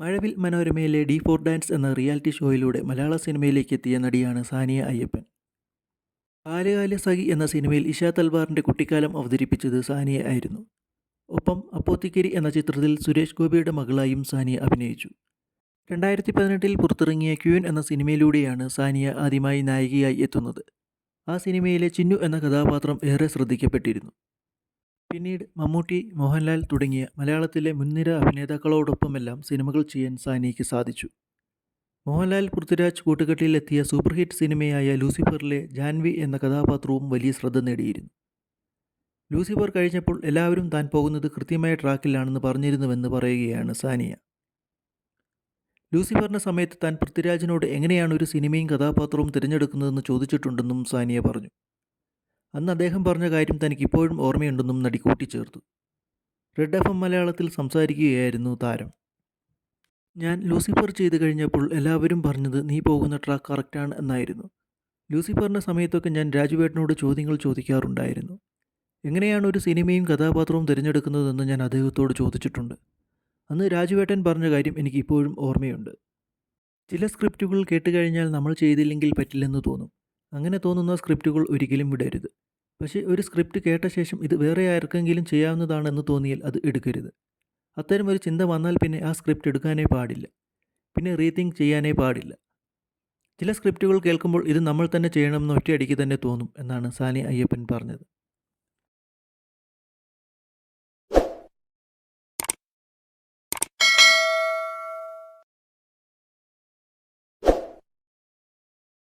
മഴവിൽ മനോരമയിലെ D four dance എന്ന reality ഷോയിലൂടെ മലയാള സിനിമയിലേക്ക് എത്തിയ നടിയാണ് സാനിയ അയ്യപ്പൻ. ബാലകാല സഖി എന്ന സിനിമയിൽ ഇഷ തൽവാറിന്റെ കുട്ടിക്കാലം അവതരിപ്പിച്ചത് സാനിയ ആയിരുന്നു. ഒപ്പം അപ്പോത്തിക്കരി എന്ന ചിത്രത്തിൽ സുരേഷ് ഗോപിയുടെ മകളായും സാനിയ അഭിനയിച്ചു. രണ്ടായിരത്തി പതിനെട്ടിൽ പുറത്തിറങ്ങിയ ക്യൂൻ എന്ന സിനിമയിലൂടെയാണ് സാനിയ ആദ്യമായി നായികയായി എത്തുന്നത്. ആ സിനിമയിലെ ചിന്നു എന്ന കഥാപാത്രം ഏറെ ശ്രദ്ധിക്കപ്പെട്ടിരുന്നു. പിന്നീട് മമ്മൂട്ടി മോഹൻലാൽ തുടങ്ങിയ മലയാളത്തിലെ മുൻനിര അഭിനേതാക്കളോടൊപ്പമെല്ലാം സിനിമകൾ ചെയ്യാൻ സാനിക്ക് സാധിച്ചു. മോഹൻലാൽ പൃഥ്വിരാജ് കൂട്ടുകെട്ടിലെത്തിയ സൂപ്പർ ഹിറ്റ് സിനിമയായ ലൂസിഫറിലെ ജാൻവി എന്ന കഥാപാത്രവും വലിയ ശ്രദ്ധ നേടിയിരുന്നു. ലൂസിഫർ കഴിഞ്ഞപ്പോൾ എല്ലാവരും താൻ പോകുന്നത് കൃത്യമായ ട്രാക്കിലാണെന്ന് പറഞ്ഞിരുന്നുവെന്ന് പറയുകയാണ് സാനിയ. ലൂസിഫറിന്റെ സമയത്ത് താൻ പൃഥ്വിരാജിനോട് എങ്ങനെയാണ് ഒരു സിനിമയും കഥാപാത്രവും തിരഞ്ഞെടുക്കുന്നതെന്ന് ചോദിച്ചിട്ടുണ്ടെന്നും സാനിയ പറഞ്ഞു. അന്ന് അദ്ദേഹം പറഞ്ഞ കാര്യം തനിക്ക് ഇപ്പോഴും ഓർമ്മയുണ്ടെന്നും നടി കൂട്ടിച്ചേർത്തു. റെഡ് എഫ് എം മലയാളത്തിൽ സംസാരിക്കുകയായിരുന്നു താരം. ഞാൻ ലൂസിഫർ ചെയ്ത് കഴിഞ്ഞപ്പോൾ എല്ലാവരും പറഞ്ഞത് നീ പോകുന്ന ട്രാക്ക് കറക്റ്റാണ് എന്നായിരുന്നു. ലൂസിഫറിന്റെ സമയത്തൊക്കെ ഞാൻ രാജുവേട്ടനോട് ചോദ്യങ്ങൾ ചോദിക്കാറുണ്ടായിരുന്നു. എങ്ങനെയാണ് ഒരു സിനിമയും കഥാപാത്രവും തിരഞ്ഞെടുക്കുന്നതെന്ന് ഞാൻ അദ്ദേഹത്തോട് ചോദിച്ചിട്ടുണ്ട്. അന്ന് രാജുവേട്ടൻ പറഞ്ഞ കാര്യം എനിക്ക് ഇപ്പോഴും ഓർമ്മയുണ്ട്. ചില സ്ക്രിപ്റ്റുകൾ കേട്ടുകഴിഞ്ഞാൽ നമ്മൾ ചെയ്തില്ലെങ്കിൽ പറ്റില്ലെന്ന് തോന്നും. അങ്ങനെ തോന്നുന്ന സ്ക്രിപ്റ്റുകൾ ഒരിക്കലും വിടരുത്. പക്ഷേ ഒരു സ്ക്രിപ്റ്റ് കേട്ട ശേഷം ഇത് വേറെ ആർക്കെങ്കിലും ചെയ്യാവുന്നതാണെന്ന് തോന്നിയാൽ അത് എടുക്കരുത്. അത്തരം ഒരു ചിന്ത വന്നാൽ പിന്നെ ആ സ്ക്രിപ്റ്റ് എടുക്കാനേ പാടില്ല. പിന്നെ റീതിങ്ക് ചെയ്യാനേ പാടില്ല. ചില സ്ക്രിപ്റ്റുകൾ കേൾക്കുമ്പോൾ ഇത് നമ്മൾ തന്നെ ചെയ്യണമെന്ന് ഒറ്റയടിക്ക് തന്നെ തോന്നും എന്നാണ് സാനി അയ്യപ്പൻ പറഞ്ഞത്.